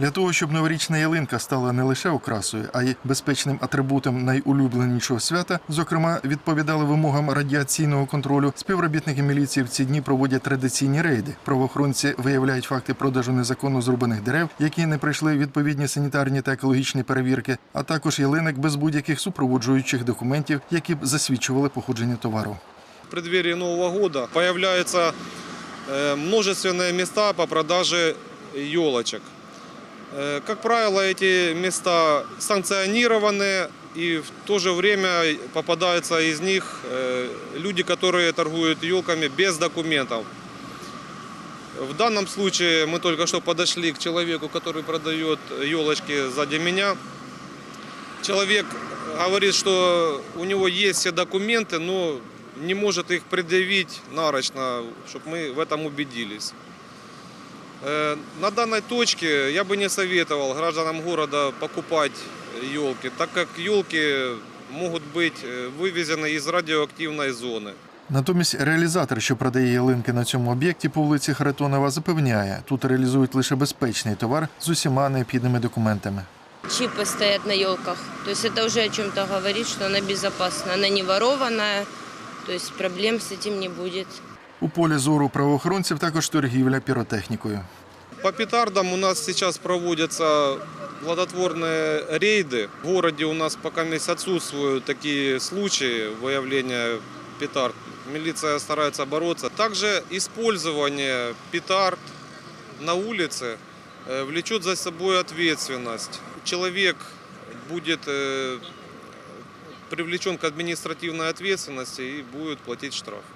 Для того, щоб новорічна ялинка стала не лише окрасою, а й безпечним атрибутом найулюбленішого свята, зокрема, відповідали вимогам радіаційного контролю. Співробітники міліції в ці дні проводять традиційні рейди. Правоохоронці виявляють факти продажу незаконно зрубаних дерев, які не пройшли відповідні санітарні та екологічні перевірки, а також ялинок без будь-яких супроводжуючих документів, які б засвідчували походження товару. В преддверии Нового года появляются э, множественные места по продаже елочек. Э, Как правило, эти места санкционированы, и в то же время попадаются из них э, люди, которые торгуют елками без документов. В данном случае мы только что подошли к человеку, который продает елочки сзади меня. Человек говорит, что у него есть все документы, но не может их предъявить нарочно, чтобы мы в этом убедились. Э, На данной точке я бы не советовал гражданам города покупать елки, так как елки могут быть э, вывезены из радиоактивной зоны. Натомість реалізатор, що продає ялинки на цьому об'єкті по вулиці Харитонова, запевняє, тут реалізують лише безпечний товар з усіма необхідними документами. чипы стоят на елках. То есть это уже о чем-то говорит, что она безопасна. Она не ворованная, то есть проблем с этим не будет. У полі зору правоохоронців також торгівля піротехнікою. По петардам у нас сейчас проводятся плодотворные рейды. В городе у нас пока месяц отсутствуют такие случаи выявления петард. Милиция старается бороться. Также использование петард на улице э, влечет за собой ответственность. Человек будет э, привлечен к административной ответственности и будет платить штраф.